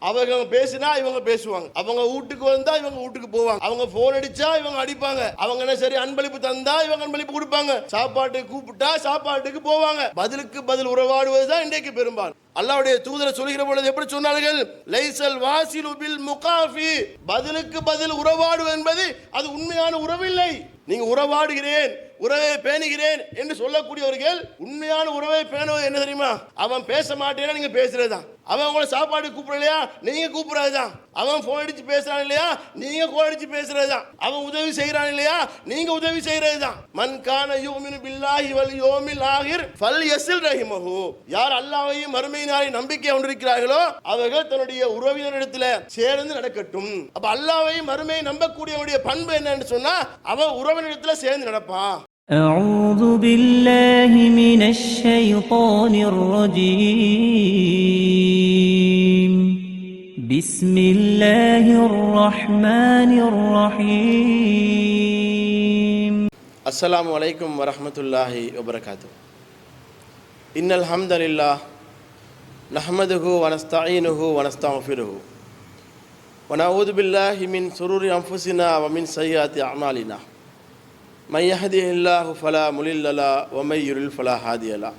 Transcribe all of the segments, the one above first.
அவங்க பேசினா இவங்க பேசுவாங்க. அவங்க வீட்டுக்கு வந்தா இவங்க வீட்டுக்கு போவாங்க. அவங்க போன் அடிச்சா இவங்க அடிப்பாங்க. அவங்க என்ன சரி அன்பளிப்பு தந்தா இவங்க அன்பளிப்பு கொடுப்பாங்க. சாப்பாட்டுக்கு கூப்பிட்டா சாப்பாட்டுக்கு போவாங்க. பதிலுக்கு பதில் உறவாடுவதுதான் இன்றைக்கு பெரும்பாலும். அல்லாவுடைய தூதரை சொல்கிற பொழுது எப்படி சொன்னார்கள்? லைசல் வாசிலு பில் முகாஃபி. பதிலுக்கு பதில் உறவாடு என்பது அது உண்மையான உறவில்லை. நீங்க உறவாடுகிறேன் உறவை பேணுகிறேன் என்று சொல்லக்கூடியவர்கள் உண்மையான உறவை பேணுவது என்ன தெரியுமா? அவன் பேச மாட்டேன்னா நீங்க பேசுறதுதான். அவன் உங்களை சாப்பாடு கூப்பிடலையா? நீங்க கூப்பிடாதான் அவன் போன் அடிச்சு பேசுறான் இல்லையா? நீங்க கோல் அடிச்சு பேசுறதுதான். அவன் உதவி செய்யறான் இல்லையா? நீங்க உதவி செய்யறதுதான் மன் கான யூமினு பில்லாஹி வல் யோமில் ஆகிர் ஃபல் யஸில் ரஹிமஹு. யார் அல்லாஹ்வையும் மறுமையினாரையும் நம்பிக்கை கொண்டிருக்கிறார்களோ அவர்கள் தன்னுடைய உறவினரிடத்துல சேர்ந்து நடக்கட்டும். அப்ப அல்லாஹ்வையும் மறுமையை நம்பக்கூடியவனுடைய பண்பு என்னன்னு சொன்னா அவன் உறவினரிடத்துல சேர்ந்து நடப்பான். أعوذ بالله من الشيطان الرجيم. بسم الله الرحمن الرحيم. السلام عليكم ورحمة الله وبركاته. إن الحمد لله نحمده ونستعينه ونستغفره. ونعوذ بالله من سرور أنفسنا ومن سيئات أعمالنا. من يهده الله فلا مضل له ومن يضلل فلا هادي له.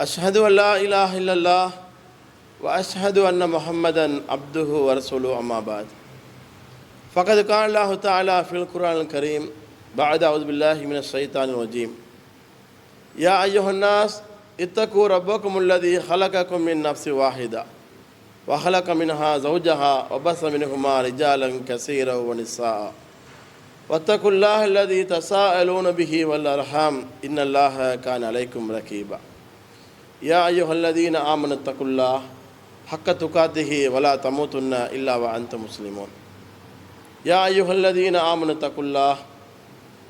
أشهد أن لا إله إلا الله وأشهد أن محمدا عبده ورسوله أما بعد. فقد قال الله تعالى في القرآن الكريم بعد أعوذ بالله من الشيطان الرجيم. يا أيها الناس اتقوا ربكم الذي خلقكم من نفس واحدة وخلق منها زوجها وبث منهما رجالا كثيرا ونساء. واتقوا الله الذي تساءلون به والأرحام. إن الله كان عليكم رقيبا يا أيها الذين آمنوا اتقوا الله حق تقاته ولا تموتن إلا وأنتم مسلمون. يا أيها الذين آمنوا اتقوا الله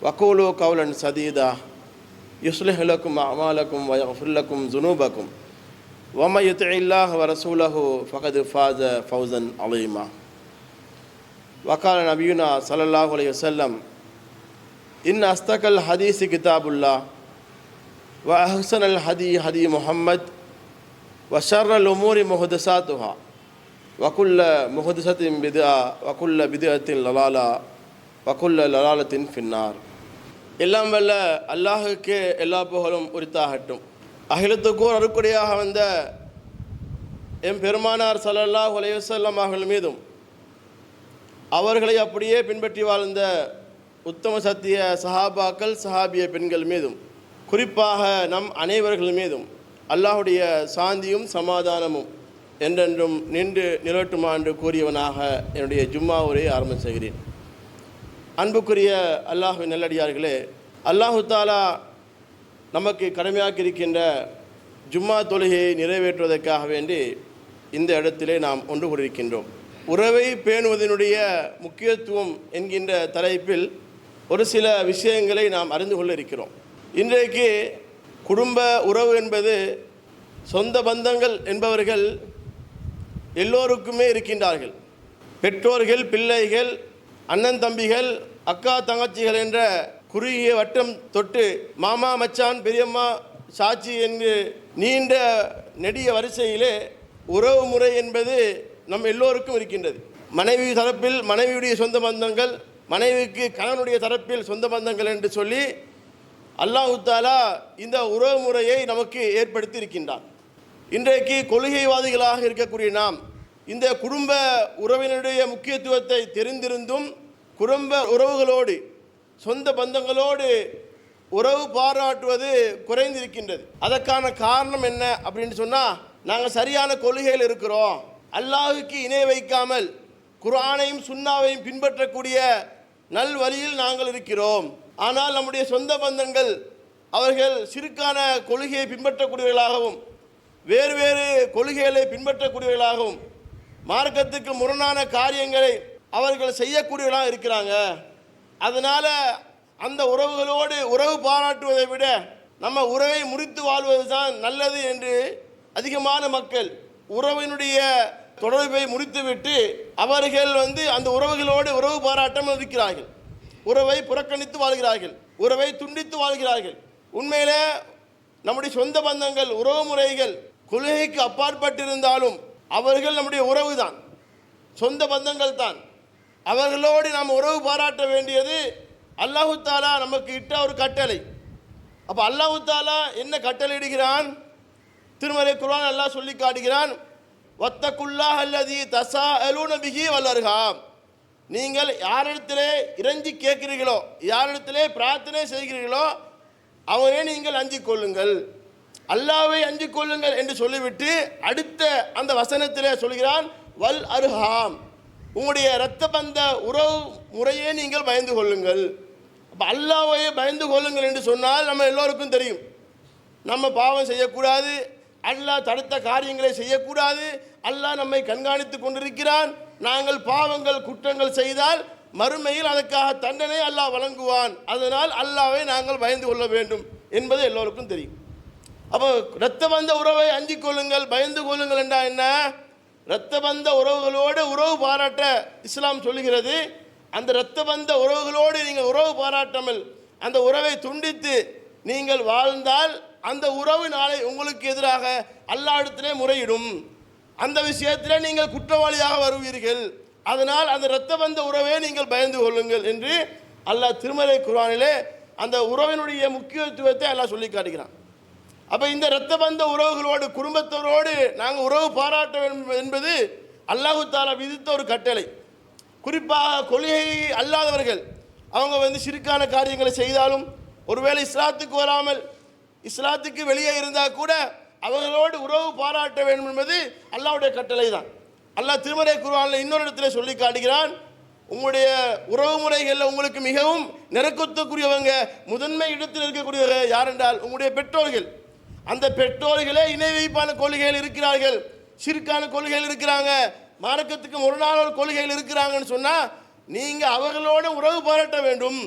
وقولوا قولا سديدا. يصلح لكم أعمالكم ويغفر لكم ذنوبكم. ومن يطع الله ورسوله فقد فاز فوزا عظيما. வக்கால நபியுனா சல்லாஹ் வசல்லம் இன் அஸ்தகல் ஹதீஸ் கிதாபுல்லா வ அஹ்சன் அல் ஹதி ஹதி முஹம்மத் வஷர் அல் உமூரி முஹதுசா துஹா வக்குல்ல முஹதுசத்தின் பிதா வக்குல்ல பிதத்தின் லலாலா வக்குல்ல லலாலத்தின் ஃபின்னார் எல்லாம் வல்ல அல்லாஹுக்கு எல்லா புகழும் உரித்தாகட்டும் அகிலத்துக்கும் அறுக்குடியாக வந்த எம் பெருமானார் சல்லல்லாஹ் உலையுசல்லாம் அவர்கள் மீதும் அவர்களை அப்படியே பின்பற்றி வாழ்ந்த உத்தம சத்திய சஹாபாக்கள் சஹாபிய பெண்கள் மீதும் குறிப்பாக நம் அனைவர்கள் மீதும் அல்லாஹுடைய சாந்தியும் சமாதானமும் என்றென்றும் நின்று நிலட்டுமா என்று கூறியவனாக என்னுடைய ஜும்மா உரையை ஆரம்பம் செய்கிறேன். அன்புக்குரிய அல்லாஹு நல்லடியார்களே அல்லாஹு தாலா நமக்கு கடமையாக்கி இருக்கின்ற ஜும்மா தொழுகையை நிறைவேற்றுவதற்காக வேண்டி இந்த இடத்திலே நாம் ஒன்று கூடியிருக்கின்றோம். உறவை பேணுவதனுடைய முக்கியத்துவம் என்கின்ற தலைப்பில் ஒரு சில விஷயங்களை நாம் அறிந்து கொள்ள இருக்கிறோம். இன்றைக்கு குடும்ப உறவு என்பது சொந்த பந்தங்கள் என்பவர்கள் எல்லோருக்குமே இருக்கின்றார்கள். பெற்றோர்கள் பிள்ளைகள் அண்ணன் தம்பிகள் அக்கா தங்கச்சிகள் என்ற குறுகிய வட்டம் தொட்டு மாமா மச்சான் பெரியம்மா சாட்சி என்று நீண்ட நெடிய வரிசையிலே உறவு முறை என்பது நம் எல்லோருக்கும் இருக்கின்றது. மனைவி தரப்பில் மனைவியுடைய சொந்த பந்தங்கள் மனைவிக்கு கணவனுடைய தரப்பில் சொந்த பந்தங்கள் என்று சொல்லி அல்லாஹு தாலா இந்த உறவு முறையை நமக்கு ஏற்படுத்தி இருக்கின்றான். இன்றைக்கு கொள்கைவாதிகளாக இருக்கக்கூடிய நாம் இந்த குடும்ப உறவினருடைய முக்கியத்துவத்தை தெரிந்திருந்தும் குடும்ப உறவுகளோடு சொந்த பந்தங்களோடு உறவு பாராட்டுவது குறைந்திருக்கின்றது. அதற்கான காரணம் என்ன அப்படின்னு சொன்னால் நாங்கள் சரியான கொள்கையில் இருக்கிறோம். அல்லாஹுக்கு இணை வைக்காமல் குரானையும் சுண்ணாவையும் பின்பற்றக்கூடிய நல் வழியில் நாங்கள் இருக்கிறோம். ஆனால் நம்முடைய சொந்த பந்தங்கள் அவர்கள் சிறுக்கான கொள்கையை பின்பற்றக்கூடியவர்களாகவும் வேறு வேறு கொள்கைகளை பின்பற்றக்கூடியவர்களாகவும் மார்க்கத்துக்கு முரணான காரியங்களை அவர்கள் செய்யக்கூடியவர்களாக இருக்கிறாங்க. அதனால் அந்த உறவுகளோடு உறவு பாராட்டுவதை விட நம்ம உறவை முறித்து வாழ்வது தான் நல்லது என்று அதிகமான மக்கள் உறவினுடைய தொடர்பை முடித்துவிட்டு அவர்கள் வந்து அந்த உறவுகளோடு உறவு பாராட்டம் இருக்கிறார்கள் உறவை புறக்கணித்து வாழ்கிறார்கள். உறவை துண்டித்து வாழ்கிறார்கள். உண்மையிலே நம்முடைய சொந்த பந்தங்கள் உறவு முறைகள் கொள்கைக்கு அப்பாற்பட்டிருந்தாலும் அவர்கள் நம்முடைய உறவு தான். சொந்த பந்தங்கள் தான். அவர்களோடு நாம் உறவு பாராட்ட வேண்டியது அல்லாஹு தாலா நமக்கு இட்ட ஒரு கட்டளை. அப்போ அல்லாஹு தாலா என்ன கட்டளை இடுகிறான் திருமலை குரான் அல்லாஹ் சொல்லி காட்டுகிறான் வத்தக்குல்லாஹ் அல்லது தசா அலூன பிகி வல்லர்காம் நீங்கள் யாரிடத்திலே இறைஞ்சி கேட்கிறீர்களோ யாரிடத்திலே பிரார்த்தனை செய்கிறீர்களோ அவரே நீங்கள் அஞ்சு கொள்ளுங்கள். அல்லாவை அஞ்சு கொள்ளுங்கள் என்று சொல்லிவிட்டு அடுத்த அந்த வசனத்திலே சொல்கிறான் வல் அருஹாம். உங்களுடைய இரத்த பந்த உறவு முறையே நீங்கள் பயந்து கொள்ளுங்கள். அப்போ அல்லாவையே பயந்து கொள்ளுங்கள் என்று சொன்னால் நம்ம எல்லோருக்கும் தெரியும். நம்ம பாவம் செய்யக்கூடாது அல்லாஹ் தடுத்த காரியங்களை செய்யக்கூடாது. அல்லாஹ் நம்மை கண்காணித்து கொண்டிருக்கிறான். நாங்கள் பாவங்கள் குற்றங்கள் செய்தால் மறுமையில் அதற்காக தண்டனை அல்லாஹ் வழங்குவான். அதனால் அல்லாவை நாங்கள் பயந்து கொள்ள வேண்டும் என்பது எல்லோருக்கும் தெரியும். அப்போ இரத்த பந்த உறவை அஞ்சிக் கொள்ளுங்கள் பயந்து கொள்ளுங்கள் என்றா என்ன? இரத்த பந்த உறவுகளோடு உறவு பாராட்ட இஸ்லாம் சொல்லுகிறது. அந்த இரத்த பந்த உறவுகளோடு நீங்கள் உறவு பாராட்டாமல் அந்த உறவை துண்டித்து நீங்கள் வாழ்ந்தால் அந்த உறவு நாளை உங்களுக்கு எதிராக அல்லாஹ்விடத்திலே முறையிடும். அந்த விஷயத்தில் நீங்கள் குற்றவாளியாக வருவீர்கள். அதனால் அந்த இரத்த பந்த உறவை நீங்கள் பயந்து கொள்ளுங்கள் என்று அல்லாஹ் திருமலை குரானிலே அந்த உறவினுடைய முக்கியத்துவத்தை எல்லாம் சொல்லி காட்டுகிறான். அப்போ இந்த இரத்த பந்த உறவுகளோடு குடும்பத்தோரோடு நாங்கள் உறவு பாராட்ட வேண்டும் என்பது அல்லாஹு தாலா விதித்த ஒரு கட்டளை. குறிப்பாக கொள்கை அல்லாதவர்கள் அவங்க வந்து சிறுக்கான காரியங்களை செய்தாலும் ஒருவேளை இஸ்லாத்துக்கு வராமல் இஸ்லாத்துக்கு வெளியே இருந்தால் கூட அவர்களோடு உறவு பாராட்ட வேண்டும் என்பது அல்லாவுடைய கட்டளை தான் அல்லாஹ் திருமறை குருவானில் இன்னொரு இடத்துல சொல்லி காட்டுகிறான் உங்களுடைய உறவு முறைகளில் உங்களுக்கு மிகவும் நெருக்கத்துக்குரியவங்க முதன்மை இடத்தில் இருக்கக்கூடியவங்க யார் என்றால் உங்களுடைய பெற்றோர்கள். அந்த பெற்றோர்களே இணை வைப்பான கொள்கைகள் இருக்கிறார்கள். சிறுக்கான கொள்கைகள் இருக்கிறாங்க. மார்க்கத்துக்கு ஒரு ஒரு கொள்கைகள் இருக்கிறாங்கன்னு சொன்னால் நீங்கள் அவர்களோடு உறவு பாராட்ட வேண்டும்.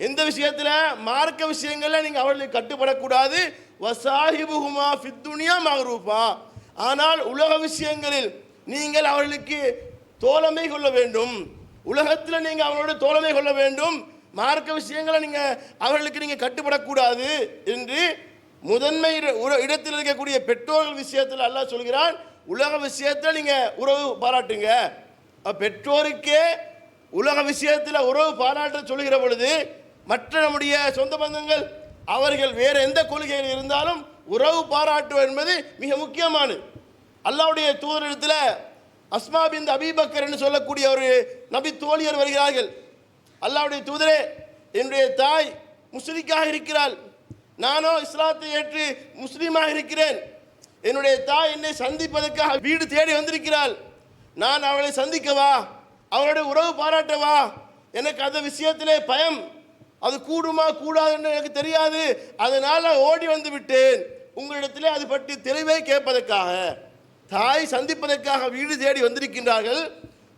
எந்த விஷயத்தில் மார்க்க விஷயங்களில் நீங்கள் அவர்களுக்கு கட்டுப்படக்கூடாது. வசாஹிபுகுமா ஃபித்துனியா மகரூபா ஆனால் உலக விஷயங்களில் நீங்கள் அவர்களுக்கு தோழமை கொள்ள வேண்டும். உலகத்தில் நீங்கள் அவங்களோட தோழமை கொள்ள வேண்டும். மார்க்க விஷயங்களை நீங்கள் அவர்களுக்கு நீங்கள் கட்டுப்படக்கூடாது என்று முதன்மை இட- இடத்தில் இருக்கக்கூடிய பெற்றோர்கள் விஷயத்தில் அல்ல சொல்கிறான் உலக விஷயத்தில் நீங்கள் உறவு பாராட்டுங்க. பெற்றோருக்கே உலக விஷயத்தில் உறவு பாராட்ட சொல்கிற பொழுது மற்ற நம்முடைய சொந்த பந்தங்கள் அவர்கள் வேறு எந்த கொள்கையில் இருந்தாலும் உறவு பாராட்டுவது என்பது மிக முக்கியமானது. அல்லாவுடைய தூதரிடத்தில் அஸ்மா பின் என்று சொல்லக்கூடிய ஒரு நபி தோழியர் வருகிறார்கள். அல்லாவுடைய தூதரே என்னுடைய தாய் முஸ்லிக்காக இருக்கிறாள். நானோ இஸ்லாத்தை ஏற்று முஸ்லீமாக இருக்கிறேன். என்னுடைய தாய் என்னை சந்திப்பதற்காக வீடு தேடி வந்திருக்கிறாள். நான் அவளை சந்திக்கவா? அவளுடைய உறவு பாராட்டவா? எனக்கு அந்த விஷயத்திலே பயம். அது கூடுமா கூடாதுன்னு எனக்கு தெரியாது. அதனால் ஓடி வந்து விட்டேன். உங்களிடத்தில் அது பற்றி தெளிவை கேட்பதற்காக தாய் சந்திப்பதற்காக வீடு தேடி வந்திருக்கின்றார்கள்.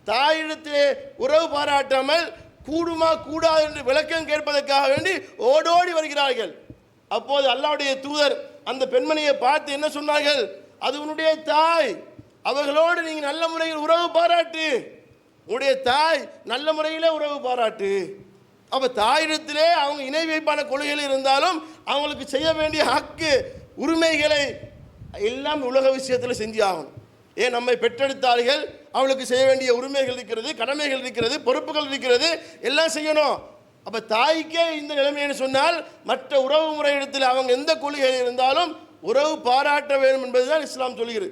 தாயிடத்திலே உறவு பாராட்டாமல் கூடுமா கூடாது என்று விளக்கம் கேட்பதற்காக வேண்டி ஓடோடி வருகிறார்கள். அப்போது அல்லாவுடைய தூதர் அந்த பெண்மணியை பார்த்து என்ன சொன்னார்கள்? அது உன்னுடைய தாய். அவர்களோடு நீங்கள் நல்ல முறையில் உறவு பாராட்டு. உன்னுடைய தாய் நல்ல முறையில் உறவு பாராட்டு. அப்போ தாயிடத்திலே அவங்க இணை வைப்பான கொள்கைகள் இருந்தாலும் அவங்களுக்கு செய்ய வேண்டிய ஹக்கு உரிமைகளை எல்லாம் உலக விஷயத்தில் செஞ்சு ஆகணும். ஏன்? நம்மை பெற்றெடுத்தார்கள். அவளுக்கு செய்ய வேண்டிய உரிமைகள் இருக்கிறது கடமைகள் இருக்கிறது பொறுப்புகள் இருக்கிறது எல்லாம் செய்யணும். அப்போ தாய்க்கே இந்த நிலைமைன்னு சொன்னால் மற்ற உறவு முறை இடத்தில் அவங்க எந்த கொள்கையில் இருந்தாலும் உறவு பாராட்ட வேண்டும் என்பதுதான் இஸ்லாம் சொல்கிறது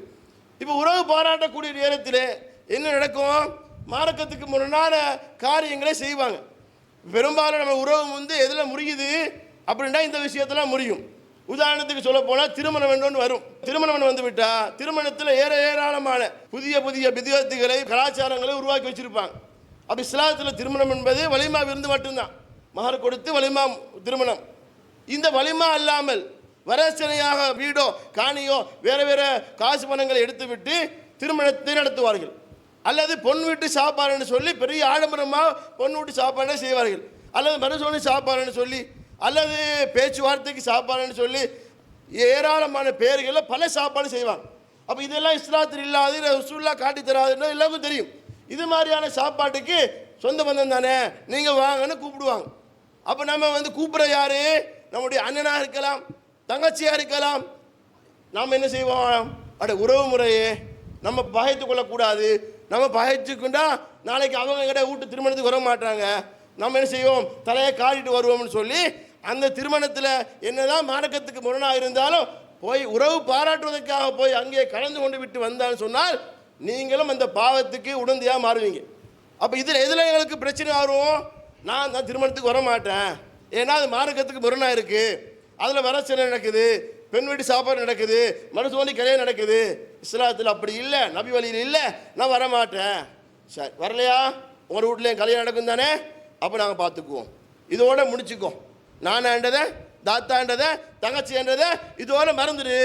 இப்போ உறவு பாராட்டக்கூடிய நேரத்தில் என்ன நடக்கும்? மார்க்கத்துக்கு முரணான காரியங்களை செய்வாங்க. பெரும்பாலும் நம்ம உறவு வந்து எதில் முறியுது அப்படின்னா இந்த விஷயத்தெல்லாம் முறியும். உதாரணத்துக்கு சொல்ல போனால் திருமணம் வேண்டும்னு வரும். திருமணம் வந்து விட்டா திருமணத்தில் ஏற ஏராளமான புதிய புதிய விதிவத்துகளை கலாச்சாரங்களை உருவாக்கி வச்சிருப்பாங்க. அப்போ இஸ்லாத்தில் திருமணம் என்பது வலிமா விருந்து மட்டும்தான். மகர் கொடுத்து வலிமா திருமணம். இந்த வலிமா அல்லாமல் வரசனையாக வீடோ காணியோ வேறு வேறு காசு பணங்களை எடுத்துவிட்டு திருமணத்தை நடத்துவார்கள். அல்லது பொன் வீட்டு சாப்பாடுன்னு சொல்லி பெரிய ஆடம்பரமாக பொன் வீட்டு சாப்பாடு செய்வார்கள். அல்லது மறுசோனி சாப்பாடுன்னு சொல்லி அல்லது பேச்சுவார்த்தைக்கு சாப்பாடுன்னு சொல்லி ஏராளமான பேர்களில் பல சாப்பாடு செய்வாங்க. அப்போ இதெல்லாம் இஸ்லாத்தில் இல்லாது சுல்லா காட்டி தராதுன்னு எல்லாருக்கும் தெரியும். இது மாதிரியான சாப்பாட்டுக்கு சொந்த பந்தம் தானே நீங்கள் வாங்கன்னு கூப்பிடுவாங்க. அப்போ நம்ம வந்து கூப்பிட்ற யாரு? நம்முடைய அண்ணனாக இருக்கலாம் தங்கச்சியாக இருக்கலாம். நாம் என்ன செய்வோம்? அட உறவு முறையே நம்ம பகைத்து கொள்ளக்கூடாது. நம்ம பகைச்சுக்குண்டா நாளைக்கு அவங்க கிட்ட வீட்டு திருமணத்துக்கு வர மாட்டாங்க. நம்ம என்ன செய்வோம்? தலையை காட்டிட்டு வருவோம்னு சொல்லி அந்த திருமணத்தில் என்னதான் மார்க்கத்துக்கு முரணாக இருந்தாலும் போய் உறவு பாராட்டுவதற்காக போய் அங்கே கலந்து கொண்டு விட்டு வந்தான்னு சொன்னால் நீங்களும் அந்த பாவத்துக்கு உடந்தையாக மாறுவீங்க. அப்போ இதில் எதில் எங்களுக்கு பிரச்சனை வரும்? நான் தான் திருமணத்துக்கு வர மாட்டேன். ஏன்னா அது மார்க்கத்துக்கு முரணாக இருக்குது அதில் வரச்சனை நடக்குது. பெண் வீட்டு சாப்பாடு நடக்குது மருத்துவமனை கல்யாணம் நடக்குது. இஸ்லாத்தில் அப்படி இல்லை நபி வழியில் இல்லை நான் வர மாட்டேன் சரி வரலையா? உங்கள் வீட்லேயும் கல்யாணம் நடக்கும் தானே? அப்போ நாங்கள் பார்த்துக்குவோம் இதோட முடிச்சுக்கோ நானாண்டதை தாத்தாண்டதை தங்கச்சின்றதை இதோட மறந்துடு.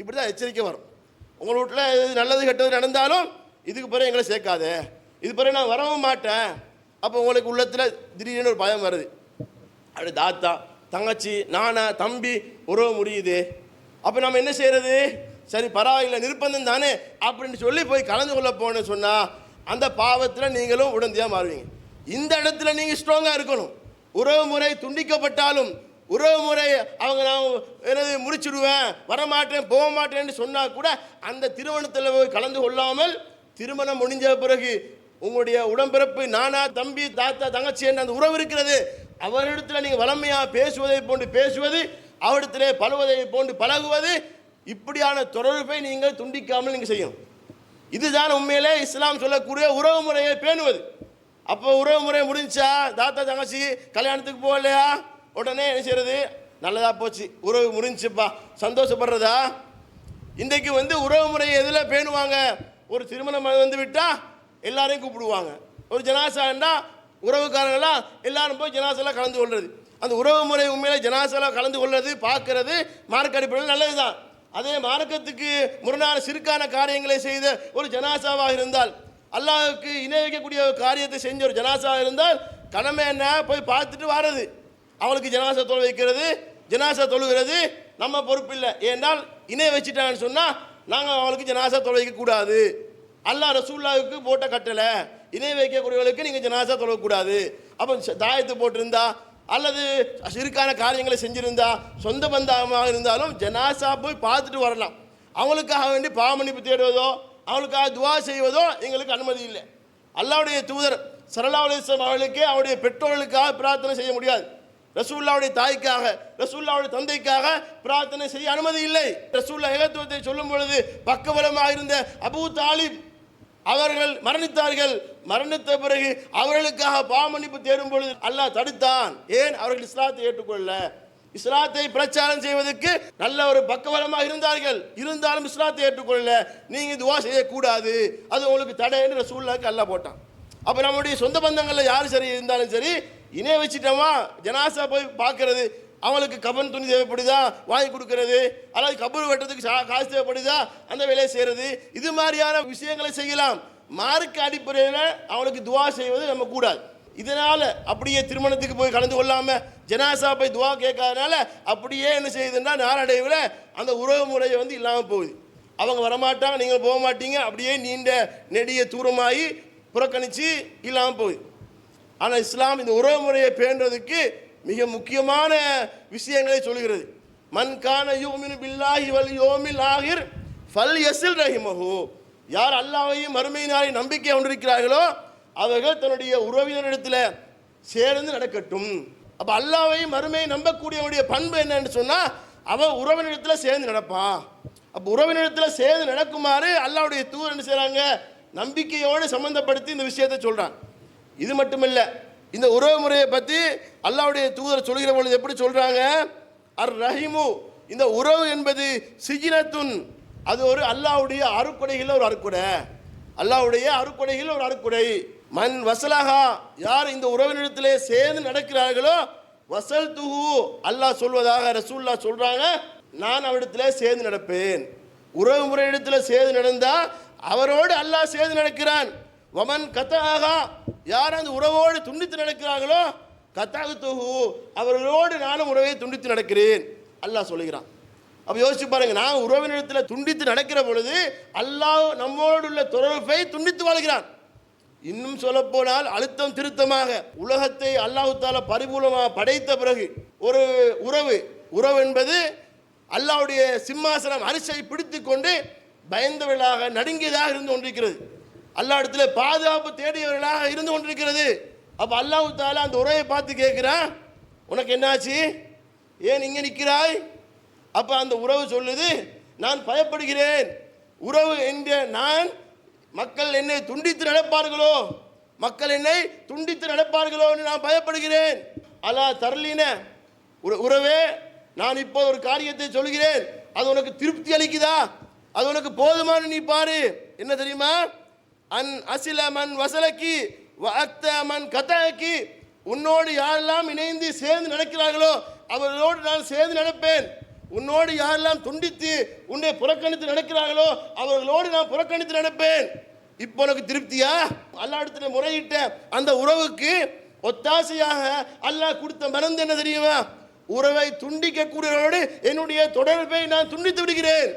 இப்படி தான் எச்சரிக்கை வரும். உங்கள் வீட்டில் எது நல்லது கெட்டது நடந்தாலும் இதுக்கு பிறகு எங்களை சேர்க்காதே. இது பிறகு நான் வரவும் மாட்டேன். அப்போ உங்களுக்கு உள்ளத்தில் திடீர்னு ஒரு பயம் வருது. அப்படி தாத்தா தங்கச்சி நானா தம்பி உறவு முடியுது. அப்போ நம்ம என்ன செய்கிறது சரி பரவாயில்லை நிர்பந்தம் தானே அப்படின்னு சொல்லி போய் கலந்து கொள்ள போனேன்னு சொன்னால் அந்த பாவத்தில் நீங்களும் உடந்தையாக மாறுவீங்க. இந்த இடத்துல நீங்கள் ஸ்ட்ராங்காக இருக்கணும். உறவு முறை துண்டிக்கப்பட்டாலும் உறவு முறை அவங்க நான் எனது முடிச்சுடுவேன் வரமாட்டேன் போக மாட்டேன்னு சொன்னால் கூட அந்த திருமணத்தில் போய் கலந்து கொள்ளாமல் திருமணம் முடிஞ்ச பிறகு உங்களுடைய உடம்பிறப்பு நானா தம்பி தாத்தா தங்கச்சி என்ற அந்த உறவு இருக்கிறது. அவரிடத்தில் நீங்கள் வளமையாக பேசுவதை போன்று பேசுவது அவரிடத்திலே பழுவதை போன்று பழகுவது இப்படியான தொடர்பை நீங்கள் துண்டிக்காமல் நீங்கள் செய்யணும். இதுதான் உண்மையிலே இஸ்லாம் சொல்லக்கூடிய உறவு முறையை பேணுவது. அப்போ உறவு முறை முடிஞ்சா தாத்தா தங்கச்சி கல்யாணத்துக்கு போகலையா? உடனே என்ன செய்யறது? நல்லதாக போச்சு. உறவு முடிஞ்சுப்பா. சந்தோஷப்படுறதா? இன்றைக்கு வந்து உறவு முறையை எதில் பேணுவாங்க? ஒரு திருமணம் வந்து விட்டால் எல்லாரையும் கூப்பிடுவாங்க. ஒரு ஜனாசாண்டா உறவுக்காரங்களாம் எல்லாரும் போய் ஜனாசெல்லாம் கலந்து கொள்வது அந்த உறவு முறை உண்மையில் ஜனாசெல்லாம் கலந்து கொள்வது பார்க்கறது மார்க்க அடிப்படையில் நல்லது தான் அதே மார்க்கத்துக்கு முரணான சிறுக்கான காரியங்களை செய்த ஒரு ஜனாசாவாக இருந்தால் அல்லாவுக்கு இணை வைக்கக்கூடிய ஒரு காரியத்தை செஞ்ச ஒரு ஜனாசாவாக இருந்தால் கடமை என்ன? போய் பார்த்துட்டு வர்றது அவளுக்கு ஜனாசா தொழ வைக்கிறது ஜனாசா தொழுகிறது நம்ம பொறுப்பு இல்லை. ஏன்னால் இணை வச்சுட்டான்னு சொன்னால் நாங்கள் அவளுக்கு ஜனாசா தொழ வைக்கக்கூடாது. அல்லாஹ் ரசூல்லாவுக்கு போட்ட கட்டளை இணை வைக்கக்கூடியவர்களுக்கு நீங்கள் ஜனாசா தொழக்கூடாது அப்போ தாயத்து போட்டிருந்தா அல்லது சிறுக்கான காரியங்களை செஞ்சுருந்தா சொந்த பந்தமாக இருந்தாலும் ஜனாசா போய் பார்த்துட்டு வரலாம். அவங்களுக்காக வேண்டி பாவமன்னிப்பு தேடுவதோ அவங்களுக்காக துவா செய்வதோ எங்களுக்கு அனுமதி இல்லை. அல்லாவுடைய தூதர் சரலா அவர்களுக்கே அவருடைய பெற்றோர்களுக்காக பிரார்த்தனை செய்ய முடியாது. ரசூல்லாவுடைய தாய்க்காக ரசூல்லாவுடைய தந்தைக்காக பிரார்த்தனை செய்ய அனுமதி இல்லை. ரசூல்லா ஏகத்துவத்தை சொல்லும் பொழுது பக்கபலமாக இருந்த அபூ தாலிப் அவர்கள் மரணித்தார்கள். மரணித்த பிறகு அவர்களுக்காக பாமன்னிப்பு தேடும் பொழுது அல்லாஹ் தடுத்தான். ஏன்? அவர்கள் இஸ்லாத்தை ஏற்றுக்கொள்ள இஸ்லாத்தை பிரச்சாரம் செய்வதற்கு நல்ல ஒரு பக்கபலமாக இருந்தார்கள். இருந்தாலும் இஸ்லாத்தை ஏற்றுக்கொள்ள நீங்க துவா செய்யக்கூடாது. அது உங்களுக்கு தடை என்று சூழ்நிலைக்கு அல்ல போட்டான். அப்போ நம்முடைய சொந்த பந்தங்களில் யார் சரி இருந்தாலும் சரி இணைய வச்சுட்டோமா? ஜனாசா போய் பார்க்கறது. அவங்களுக்கு கபன் துணி தேவைப்படுதா? வாங்கி கொடுக்கறது. அல்லது கபூர் வெட்டுறதுக்கு சா- காசு தேவைப்படுதா? அந்த வேலையை செய்கிறது இது மாதிரியான விஷயங்களை செய்யலாம். மார்க்க அடிப்படையில் அவனுக்கு துவா செய்வது நம்ம கூடாது. இதனால் அப்படியே திருமணத்துக்கு போய் கலந்து கொள்ளாமல் ஜனாசா போய் துவா கேட்காதனால அப்படியே என்ன செய்யுதுன்னா நாளடைவில் அந்த உறவு முறையை வந்து இல்லாமல் போகுது. அவங்க வரமாட்டாங்க நீங்கள் போக மாட்டீங்க. அப்படியே நீண்ட நெடிய தூரமாகி புறக்கணித்து இல்லாமல் போகுது. ஆனால் இஸ்லாம் இந்த உறவு முறையை பேணுறதுக்கு மிக முக்கியமான விஷயங்களை சொல்கிறது. மன்கான கான யூமினு பில்லாஹி வல் யோமில் ஆகிர் ஃபல் யசில் ரஹிமஹு. யார் அல்லாவையும் மறுமை நம்பிக்கை கொண்டிருக்கிறார்களோ அவர்கள் தன்னுடைய உறவினரிடத்தில் சேர்ந்து நடக்கட்டும். அப்போ அல்லாவையும் மறுமையை நம்பக்கூடியவனுடைய பண்பு என்னன்னு சொன்னால் அவன் உறவினிடத்தில் சேர்ந்து நடப்பான் அப்போ உறவினிடத்தில் சேர்ந்து நடக்குமாறு அல்லாவுடைய தூர் என்ன செய்கிறாங்க நம்பிக்கையோடு சம்மந்தப்படுத்தி இந்த விஷயத்தை சொல்கிறான் இது மட்டுமில்லை இந்த உறவு முறையை பற்றி அல்லாவுடைய தூதர் சொல்கிற பொழுது எப்படி சொல்கிறாங்க அர் ரஹிமு இந்த உறவு என்பது சிஜினத்துன். அது ஒரு அல்லாவுடைய அருக்குடைகளில் ஒரு அறுக்குடை அல்லாஹ்வுடைய அருக்குடைகளில் ஒரு அறுக்குடை மண் வசலஹா. யார் இந்த உறவினிடத்திலே சேர்ந்து நடக்கிறார்களோ வசல் துகு அல்லாஹ் சொல்வதாக ரசூல்லா சொல்கிறாங்க நான் அவரிடத்தில் சேர்ந்து நடப்பேன். உறவு முறையிடத்தில் சேர்ந்து நடந்தால் அவரோடு அல்லாஹ் சேர்ந்து நடக்கிறான். வமன் கத்தாகா யார் அந்த உறவோடு துண்டித்து நடக்கிறார்களோ கத்தாக அவர்களோடு நானும் உறவை துண்டித்து நடக்கிறேன். அல்லாஹ் சொல்லுகிறான். அப்போ யோசிச்சு பாருங்க நான் உறவினத்தில் துண்டித்து நடக்கிற பொழுது அல்லாஹ் நம்மோடு உள்ள தொடர்பை துண்டித்து வாழ்கிறான். இன்னும் சொல்லப்போனால் அழுத்தம் திருத்தமாக உலகத்தை அல்லாஹ் தாலா பரிபூர்ணமாக படைத்த பிறகு ஒரு உறவு உறவு என்பது அல்லாஹ்வுடைய சிம்மாசனம் அரிசை பிடித்து கொண்டு பயந்தவர்களாக நடுங்கியதாக இருந்து கொண்டிருக்கிறது. அல்லா இடத்துல பாதுகாப்பு தேடியவர்களாக இருந்து கொண்டிருக்கிறது. அப்போ அல்லாஹு தாலா அந்த உறவை பார்த்து கேட்குறான். உனக்கு என்னாச்சு? ஏன் இங்கே நிற்கிறாய்? அப்போ அந்த உறவு சொல்லுது நான் பயப்படுகிறேன். உறவு என்ற நான் மக்கள் என்னை துண்டித்து நடப்பார்களோ? மக்கள் என்னை துண்டித்து நடப்பார்களோ என்று நான் பயப்படுகிறேன். அலா தரலின உற- உறவே நான் இப்போ ஒரு காரியத்தை சொல்கிறேன். அது உனக்கு திருப்தி அளிக்குதா? அது உனக்கு போதுமான நீ பாரு. என்ன தெரியுமா? அன் அசில மன் வசலக்கி வஅக்த கதாக்கி உன்னோடு யாரெல்லாம் இணைந்து சேர்ந்து நடக்கிறார்களோ அவர்களோடு நான் சேர்ந்து நடப்பேன். உன்னோடு யாரெல்லாம் துண்டித்து உன்னை புறக்கணித்து நடக்கிறார்களோ அவர்களோடு நான் புறக்கணித்து நடப்பேன். இப்போ உனக்கு திருப்தியா? அல்லாஹ் முறையிட்ட அந்த உறவுக்கு ஒத்தாசையாக அல்லாஹ் கொடுத்த மருந்து என்ன தெரியுமா? உறவை துண்டிக்கக்கூடியவர்களோடு என்னுடைய தொடர்பை நான் துண்டித்து விடுகிறேன்.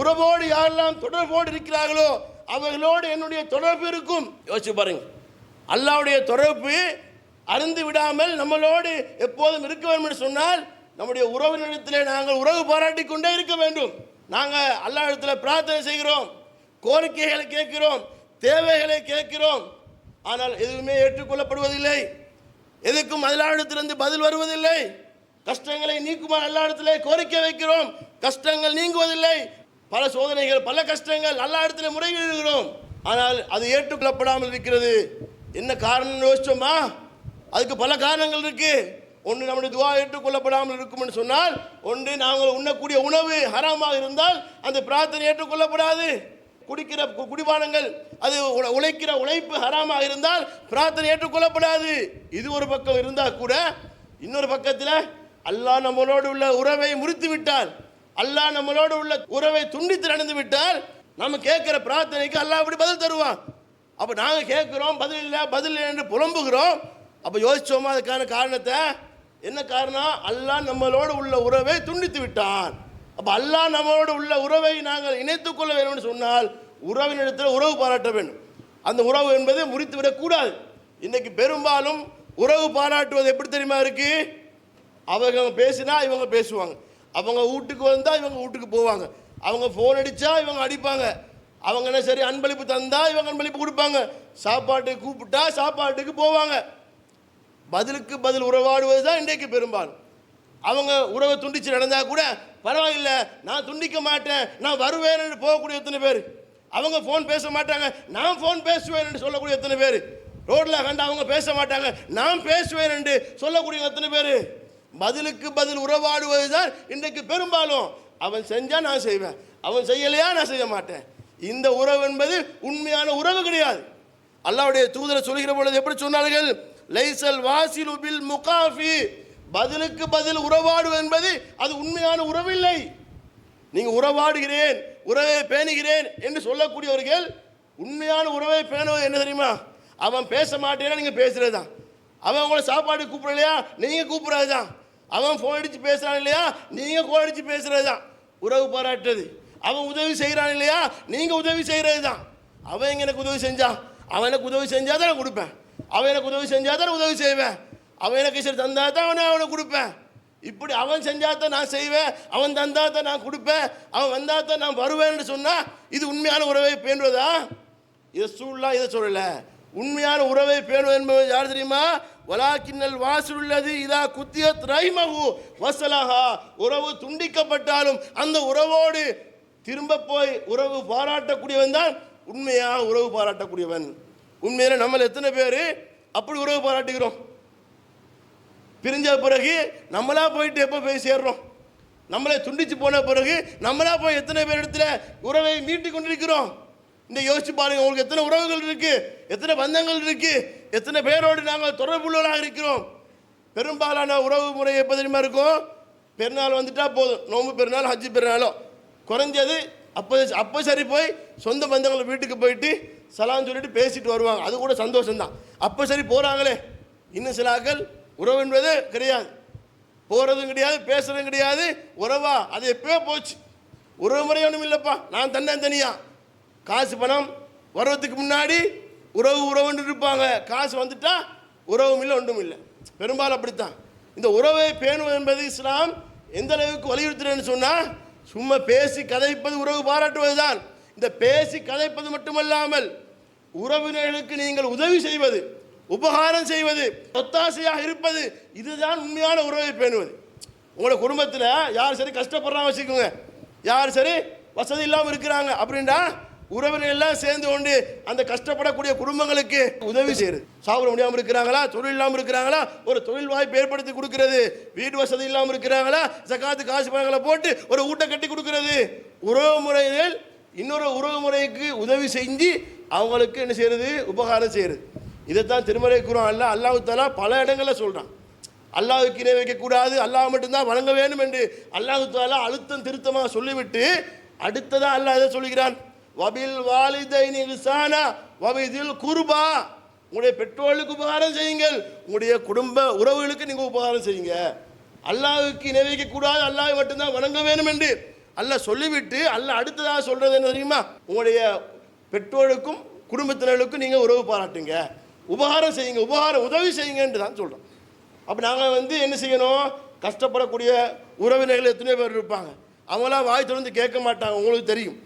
உறவோடு யாரெல்லாம் தொடர்போடு இருக்கிறார்களோ அவர்களோடு என்னுடைய தொடர்பு இருக்கும். யோசிச்சு பாருங்கள் அல்லாவுடைய தொடர்பு அருந்து விடாமல் நம்மளோடு எப்போதும் இருக்க வேண்டும் என்று சொன்னால் நம்முடைய உறவினரிடத்திலே நாங்கள் உறவு பாராட்டி கொண்டே இருக்க வேண்டும். நாங்கள் அல்லாஹ் இடத்துல பிரார்த்தனை செய்கிறோம் கோரிக்கைகளை கேட்கிறோம் தேவைகளை கேட்கிறோம். ஆனால் எதுவுமே ஏற்றுக்கொள்ளப்படுவதில்லை. எதுக்கும் அல்லாஹ்விடத்திலிருந்து பதில் வருவதில்லை. கஷ்டங்களை நீக்குமாறு அல்லாஹ்விடத்திலே கோரிக்கை வைக்கிறோம். கஷ்டங்கள் நீங்குவதில்லை. பல சோதனைகள் பல கஷ்டங்கள் அல்லாஹ்விடத்திலே முறையிடுகிறோம். ஆனால் அது ஏற்றுக்கொள்ளப்படாமல் இருக்கிறது. என்ன காரணம் யோசிச்சோமா? அதுக்கு பல காரணங்கள் இருக்கு. ஒன்று நம்முடைய துவா ஏற்றுக்கொள்ளப்படாமல் இருக்கும்னு என்று சொன்னால் ஒன்று நாங்கள் உண்ணக்கூடிய உணவு ஹராமாக இருந்தால் அந்த பிரார்த்தனை ஏற்றுக்கொள்ளப்படாது குடிக்கிற கு- குடிபானங்கள் அது உழைக்கிற உழைப்பு ஹராமாக இருந்தால் பிரார்த்தனை ஏற்றுக்கொள்ளப்படாது இது ஒரு பக்கம் இருந்தால் கூட இன்னொரு பக்கத்தில் அல்லாஹ் நம்மளோடு உள்ள உறவை முறித்து விட்டால் அல்லாஹ் நம்மளோடு உள்ள உறவை துண்டித்து நடந்து விட்டால் நம்ம கேட்குற பிரார்த்தனைக்கு அல்லாஹ் அப்படி பதில் தருவான். அப்போ நாங்கள் கேட்குறோம் பதில் இல்லை பதில் இல்லை என்று புலம்புகிறோம். அப்போ யோசித்தோமா அதுக்கான காரணத்தை? என்ன காரணம்? அல்லாஹ் நம்மளோடு உள்ள உறவை துண்டித்து விட்டான். அப்போ அல்லாஹ் நம்மளோடு உள்ள உறவை நாங்கள் இணைத்துக் கொள்ள வேண்டும் சொன்னால் உறவினிடத்தில் உறவு பாராட்ட வேண்டும். அந்த உறவு என்பது முறித்து விடக்கூடாது இன்றைக்கி பெரும்பாலும் உறவு பாராட்டுவது எப்படி தெரியுமா இருக்கு? அவங்க பேசினா இவங்க பேசுவாங்க. அவங்க வீட்டுக்கு வந்தால் இவங்க வீட்டுக்கு போவாங்க. அவங்க ஃபோன் அடித்தா இவங்க அடிப்பாங்க. அவங்க என்ன சரி அன்பளிப்பு தந்தால் இவங்க அன்பளிப்பு கொடுப்பாங்க. சாப்பாட்டுக்கு கூப்பிட்டா சாப்பாட்டுக்கு போவாங்க. பதிலுக்கு பதில் உறவாடுவது தான் இன்றைக்கு பெரும்பாலும். அவங்க உறவை துண்டிச்சு நடந்தால் கூட பரவாயில்ல நான் துண்டிக்க மாட்டேன் நான் வருவேன் என்று போகக்கூடிய எத்தனை பேர்? அவங்க ஃபோன் பேச மாட்டாங்க நான் ஃபோன் பேசுவேன் என்று சொல்லக்கூடிய எத்தனை பேர்? ரோட்டில் கண்டு அவங்க பேச மாட்டாங்க நான் பேசுவேன் என்று சொல்லக்கூடிய எத்தனை பேர்? பதிலுக்கு பதில் உறவாடுவது தான் இன்றைக்கு பெரும்பாலும். அவன் செஞ்சால் நான் செய்வேன் அவன் செய்யலையா நான் செய்ய மாட்டேன். இந்த உறவு என்பது உண்மையான உறவு கிடையாது. அல்லாவுடைய தூதர் சொல்கிற பொழுது எப்படி சொன்னார்கள்? லைசல் வாசிலு பில் முகாஃபி. பதிலுக்கு பதில் உறவாடு என்பது அது உண்மையான உறவில்லை நீங்க உறவாடுகிறேன் உறவை பேணுகிறேன் என்று சொல்லக்கூடியவர்கள் உண்மையான உறவை பேணுவது என்ன தெரியுமா? அவன் பேச மாட்டேன்னா நீங்க பேசுகிறது தான் அவன் உங்களை சாப்பாடு கூப்பிடலையா? நீங்க கூப்பிட்றது தான் அவன் ஃபோன் அடிச்சு பேசுறான் இல்லையா? நீங்க ஃபோன் அடிச்சு பேசுகிறது தான் உறவு பாராட்டுறது. அவன் உதவி செய்கிறான் இல்லையா? நீங்கள் உதவி செய்கிறது தான் அவன் எங்கே எனக்கு உதவி செஞ்சான் அவன் எனக்கு உதவி செஞ்சால் தான் நான் கொடுப்பேன். அவன் எனக்கு உதவி செஞ்சால் தான் உதவி செய்வேன். அவன் எனக்கு சரி தந்தா தான் அவனை அவனை கொடுப்பேன். இப்படி அவன் செஞ்சால் தான் நான் செய்வேன் அவன் தந்தா தான் நான் கொடுப்பேன் அவன் வந்தால் தான் நான் வருவேன்னு சொன்னால் இது உண்மையான உறவை பேணுவதா? இதை சூழலா இதை சொல்லலை. உண்மையான உறவை பேணுவது என்பது யார் தெரியுமா? வலாக்கின்னல் வாசுள்ளது இதா குத்திய திரைமகு வசலகா உறவு துண்டிக்கப்பட்டாலும் அந்த உறவோடு திரும்ப போய் உறவு பாராட்டக்கூடியவன் தான் உண்மையாக உறவு பாராட்டக்கூடியவன். உண்மையில நம்ம எத்தனை பேர் அப்படி உறவு பாராட்டுகிறோம்? பிரிஞ்ச பிறகு நம்மளா போயிட்டு எப்போ போய் சேர்றோம்? நம்மளை துண்டிச்சு போன பிறகு நம்மளா போய் எத்தனை பேர் இடத்துல உறவை மீட்டு கொண்டிருக்கிறோம்? இந்த யோசிச்சு பாருங்க உங்களுக்கு எத்தனை உறவுகள் இருக்கு? எத்தனை பந்தங்கள் இருக்கு? எத்தனை பேரோடு நாங்கள் தொடர்புள்ளவராக இருக்கிறோம்? பெரும்பாலான உறவு முறை எப்போ தெரியுமா இருக்கும்? பெருநாள் வந்துட்டா போதும். நோம்பு பெருநாள் ஹஜ்ஜி பெருநாளோ. குறைஞ்சது அப்போ அப்போ சரி போய் சொந்த பந்தங்கள் வீட்டுக்கு போயிட்டு சலான்னு சொல்லிட்டு பேசிட்டு வருவாங்க. அது கூட சந்தோஷம்தான். அப்போ சரி போகிறாங்களே இன்னும் சில ஆக்கள் உறவு என்பது கிடையாது. போகிறதும் கிடையாது பேசுகிறதும் கிடையாது. உறவா? அது எப்பயோ போச்சு. உறவு முறை ஒன்றும் இல்லைப்பா. நான் தன்னேன் தனியா. காசு பணம் வர்றதுக்கு முன்னாடி உறவு உறவுன்னு இருப்பாங்க. காசு வந்துட்டா உறவும் இல்லை ஒன்றும் இல்லை. பெரும்பாலும் அப்படித்தான். இந்த உறவை பேணுவது என்பது இஸ்லாம் எந்த அளவுக்கு வலியுறுத்துறேன்னு சொன்னால் சும்மா பேசி கதைப்பது உறவு பாராட்டுவது தான் இந்த பேசி கதைப்பது மட்டுமல்லாமல் உறவினர்களுக்கு நீங்கள் உதவி செய்வது உபகாரம் செய்வது ஒத்தாசையாக இருப்பது இதுதான் உண்மையான உறவை பேணுவது. உங்களோட குடும்பத்தில் யார் சரி கஷ்டப்படுறாங்க வச்சுக்கோங்க. யார் சரி வசதி இல்லாமல் இருக்கிறாங்க அப்படின்னா உறவினர் எல்லாம் சேர்ந்து கொண்டு அந்த கஷ்டப்படக்கூடிய குடும்பங்களுக்கு உதவி செய்யுது சாப்பிட முடியாமல் இருக்கிறாங்களா? தொழில் இல்லாமல் இருக்கிறாங்களா? ஒரு தொழில் வாய்ப்பு ஏற்படுத்தி கொடுக்கிறது. வீட்டு வசதி இல்லாமல் இருக்கிறாங்களா? ஜக்காத்து காசு பணங்களை போட்டு ஒரு ஊட்ட கட்டி கொடுக்கிறது. உறவு முறைகள் இன்னொரு உறவு முறைக்கு உதவி செஞ்சு அவங்களுக்கு என்ன செய்யறது? உபகாரம் செய்கிறது இதைத்தான் திருமலை குரம் அல்ல அல்லாஹு தாலா பல இடங்களில் சொல்கிறான் அல்லாவுக்கு இணை வைக்கக்கூடாது அல்லாஹ் மட்டும்தான் வணங்க வேண்டும் என்று அல்லாஹு தாலா அழுத்தம் திருத்தமாக சொல்லிவிட்டு அடுத்ததான் அல்லாஹ் எதை சொல்லுகிறான்? வபில் வாலிதைனி விசானா வபிதில் குருபா. உங்களுடைய பெற்றோர்களுக்கு உபகாரம் செய்யுங்கள். உங்களுடைய குடும்ப உறவுகளுக்கு நீங்கள் உபகாரம் செய்யுங்க. அல்லாஹுக்கு நினைவிக்க கூடாது அல்லாஹ் மட்டும்தான் வணங்க வேண்டும் என்று. அல்ல சொல்லிவிட்டு அல்ல அடுத்ததாக சொல்கிறது என்ன தெரியுமா? உங்களுடைய பெற்றோருக்கும் குடும்பத்தினருக்கும் நீங்கள் உறவு பாராட்டுங்க. உபகாரம் செய்யுங்க உபகாரம் உதவி செய்யுங்கன்னு தான் சொல்கிறோம் அப்போ நாங்கள் வந்து என்ன செய்யணும்? கஷ்டப்படக்கூடிய உறவினர்கள் எத்தனையோ பேர் இருப்பாங்க. அவங்களாம் வாய் திறந்து கேட்க மாட்டாங்க உங்களுக்கு தெரியும்.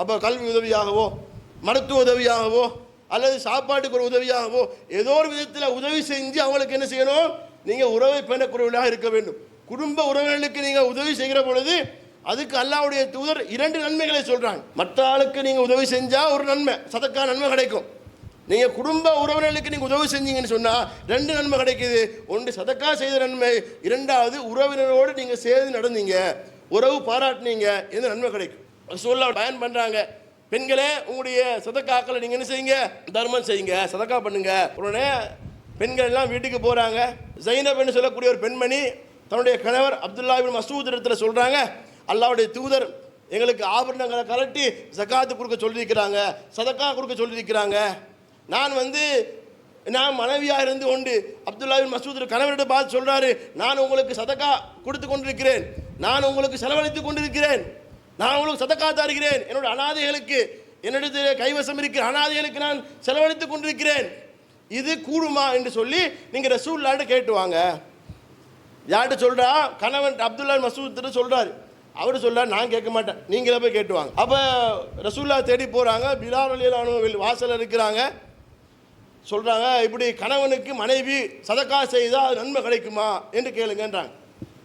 அப்போ கல்வி உதவியாகவோ மருத்துவ உதவியாகவோ அல்லது சாப்பாட்டுக்கு ஒரு உதவியாகவோ ஏதோ ஒரு விதத்தில் உதவி செஞ்சு அவங்களுக்கு என்ன செய்யணும்? நீங்கள் உறவை பேணக்கூடியவர்களாக இருக்க வேண்டும். குடும்ப உறவுகளுக்கு நீங்கள் உதவி செய்கிற பொழுது அதுக்கு அல்லாவுடைய தூதர் இரண்டு நன்மைகளை சொல்கிறாங்க மற்ற ஆளுக்கு நீங்கள் உதவி செஞ்சால் ஒரு நன்மை சதக்கா நன்மை கிடைக்கும். நீங்கள் குடும்ப உறவினர்களுக்கு நீங்கள் உதவி செஞ்சீங்கன்னு சொன்னால் ரெண்டு நன்மை கிடைக்குது. ஒன்று சதக்கா செய்த நன்மை இரண்டாவது உறவினரோடு நீங்கள் சேர்ந்து நடந்தீங்க உறவு பாராட்டினீங்க இந்த நன்மை கிடைக்கும். சொல்ல பயன் பண்ணுறாங்க பெண்களே உங்களுடைய சதக்காக்களை நீங்கள் என்ன செய்யுங்க? தர்மம் செய்யுங்க சதக்கா பண்ணுங்க. உடனே பெண்கள் எல்லாம் வீட்டுக்கு போகிறாங்க ஜைனப்னு சொல்லக்கூடிய ஒரு பெண்மணி தன்னுடைய கணவர் அப்துல்லாபின் மசூத் இடத்துல சொல்கிறாங்க அல்லாவுடைய தூதர் எங்களுக்கு ஆபரணங்களை கலட்டி ஜக்காத்து கொடுக்க சொல்லியிருக்கிறாங்க சதக்கா கொடுக்க சொல்லியிருக்கிறாங்க. நான் வந்து நான் மனைவியாக இருந்து கொண்டு அப்துல்லாவின் மசூத் கணவர்கிட்ட பார்த்து சொல்கிறாரு நான் உங்களுக்கு சதக்கா கொடுத்து கொண்டிருக்கிறேன். நான் உங்களுக்கு செலவழித்து கொண்டிருக்கிறேன். நான் உங்களுக்கு சதக்கா தருகிறேன். என்னோட அனாதைகளுக்கு என்னிடத்தில் கைவசம் இருக்கிற அனாதைகளுக்கு நான் செலவழித்து கொண்டிருக்கிறேன். இது கூடுமா என்று சொல்லி நீங்கள் ரசூல்லாட்ட கேட்டு வாங்க. யார்கிட்ட சொல்கிறா கணவன் அப்துல்லா மசூத் சொல்கிறார் அவர் சொல்கிறார் நான் கேட்க மாட்டேன். நீங்களே போய் கேட்டுவாங்க அப்போ ரசூல்லா தேடி போகிறாங்க பிலார் அலியலானு வாசல் இருக்கிறாங்க. சொல்கிறாங்க இப்படி கணவனுக்கு மனைவி சதக்கா செய்தால் அது நன்மை கிடைக்குமா? என்று கேளுங்கன்றாங்க.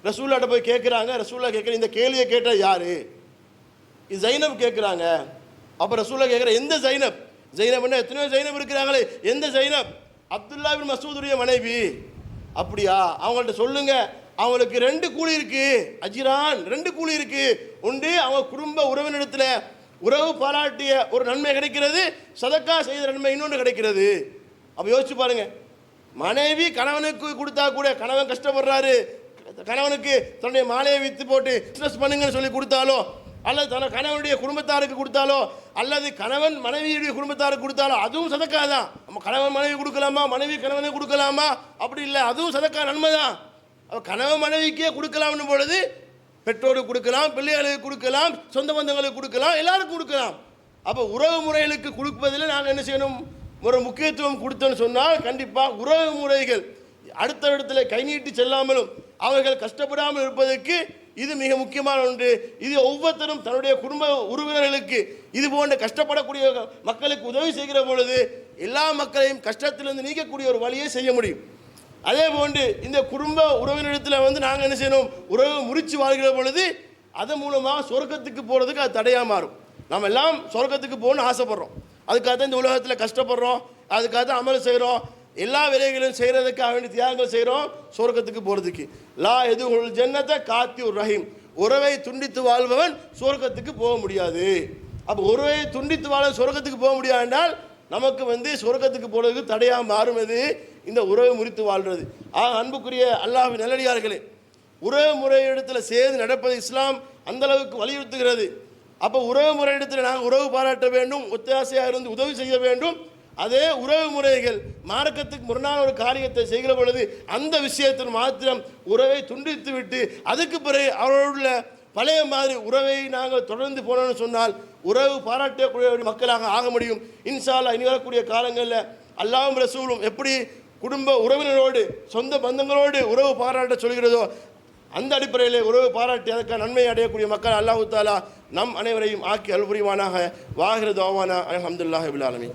ரசூல்லாட்ட போய் கேட்குறாங்க ரசூல்லா கேட்குற இந்த கேள்வியை கேட்டால் யார்? இது ஜைனப் கேட்குறாங்க அப்புறம் சூழல் கேட்குற எந்த ஜைனப்? ஜைனப்னா எத்தனையோ ஜைனப் இருக்கிறாங்களே எந்த ஜைனப்? அப்துல்லா பின் மசூதுடைய மனைவி. அப்படியா? அவங்கள்ட்ட சொல்லுங்க. அவங்களுக்கு ரெண்டு கூலி இருக்கு. அஜிரான் ரெண்டு கூலி இருக்கு. உண்டு அவங்க குடும்ப உறவினிடத்தில் உறவு பாராட்டிய ஒரு நன்மை கிடைக்கிறது சதக்கா செய்த நன்மை இன்னொன்று கிடைக்கிறது. அப்போ யோசிச்சு பாருங்க. மனைவி கணவனுக்கு கொடுத்தா கூட கணவன் கஷ்டப்படுறாரு. கணவனுக்கு தன்னுடைய மாலையை விற்று போட்டு பிஸ்னஸ் பண்ணுங்கன்னு சொல்லி கொடுத்தாலும் அல்லது தன கணவனுடைய குடும்பத்தாருக்கு கொடுத்தாலோ அல்லது கணவன் மனைவியுடைய குடும்பத்தாருக்கு கொடுத்தாலோ அதுவும் சதக்கா தான் நம்ம கணவன் மனைவி கொடுக்கலாமா? மனைவி கணவனை கொடுக்கலாமா? அப்படி இல்லை அதுவும் சதக்கா நன்மை தான் அப்போ கணவன் மனைவிக்கே கொடுக்கலாம்னு பொழுது பெற்றோருக்கு கொடுக்கலாம் பிள்ளைகளுக்கு கொடுக்கலாம் சொந்த பந்தங்களுக்கு கொடுக்கலாம் எல்லாருக்கும் கொடுக்கலாம். அப்போ உறவு முறைகளுக்கு கொடுப்பதில் நாங்கள் என்ன செய்யணும்? ஒரு முக்கியத்துவம் கொடுத்தோன்னு சொன்னால் கண்டிப்பாக உறவு முறைகள் அடுத்த இடத்துல கை நீட்டி செல்லாமலும் அவர்கள் கஷ்டப்படாமல் இருப்பதற்கு இது மிக முக்கியமான ஒன்று. இது ஒவ்வொருத்தரும் தன்னுடைய குடும்ப உறவினர்களுக்கு இது போன்ற கஷ்டப்படக்கூடிய மக்களுக்கு உதவி செய்கிற பொழுது எல்லா மக்களையும் கஷ்டத்திலிருந்து நீக்கக்கூடிய ஒரு வழியை செய்ய முடியும். அதே போன்று இந்த குடும்ப உறவினரிடத்தில் வந்து நாங்கள் என்ன செய்யணும்? உறவு முறித்து வாழ்கிற பொழுது அதன் மூலமாக சொர்க்கத்துக்கு போகிறதுக்கு அது தடையாக மாறும். நம்ம எல்லாம் சொர்க்கத்துக்கு போகணும்னு ஆசைப்படுறோம். அதுக்காக தான் இந்த உலகத்தில் கஷ்டப்படுறோம். அதுக்காக தான் அமல் செய்கிறோம் எல்லா வேலைகளையும் செய்கிறதுக்காக வேண்டிய தியாகங்கள் செய்கிறோம் சொர்க்கத்துக்கு போகிறதுக்கு லா எது ஜன்னத்தை காத்தி ரஹீம். உறவை துண்டித்து வாழ்பவன் சொர்க்கத்துக்கு போக முடியாது. அப்போ உறவை துண்டித்து வாழ சொர்க்கத்துக்கு போக முடியாது என்றால் நமக்கு வந்து சொர்க்கத்துக்கு போகிறதுக்கு தடையாக மாறும் எது? இந்த உறவை முறித்து வாழ்கிறது ஆ அன்புக்குரிய அல்லாஹ் நல்லடியார்களே உறவு முறையிடத்தில் சேர்ந்து நடப்பது இஸ்லாம் அந்தளவுக்கு வலியுறுத்துகிறது. அப்போ உறவு முறையிடத்தில் நாங்கள் உறவு பாராட்ட வேண்டும் ஒத்தாசையாக இருந்து உதவி செய்ய வேண்டும். அதே உறவு முறைகள் மார்க்கத்துக்கு முரணான ஒரு காரியத்தை செய்கிற பொழுது அந்த விஷயத்தில் மாத்திரம் உறவை துண்டித்து விட்டு அதுக்கு பிறகு அவர்களுள்ள பழைய மாதிரி உறவை நாங்கள் தொடர்ந்து போனோம்னு சொன்னால் உறவு பாராட்டக்கூடிய மக்களாக ஆக முடியும். இன்ஷால்லா இனி வரக்கூடிய காலங்களில் அல்லாவும் ரசூலும் எப்படி குடும்ப உறவினரோடு சொந்த பந்தங்களோடு உறவு பாராட்ட சொல்கிறதோ அந்த அடிப்படையில் உறவு பாராட்டி அதற்கான நன்மை அடையக்கூடிய மக்கள் அல்லாஹு தாலா நம் அனைவரையும் ஆக்கி அல்புரிவானாக வாகிறது தோவானா அலமதுல்லாஹிபில்